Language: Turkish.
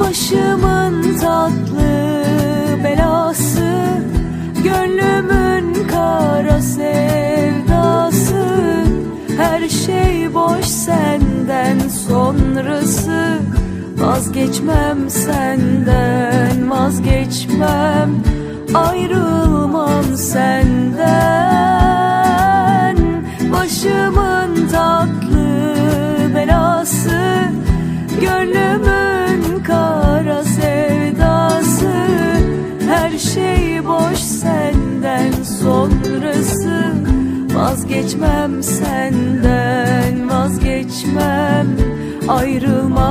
Başımın tatlı belası Gönlümün kara sevdası. Her şey boş senden sonrası. Vazgeçmem senden vazgeçmem. Ayrılmam senden. Başımın tatlı belası Gönlümün Vazgeçmem senden vazgeçmem. Ayrılmam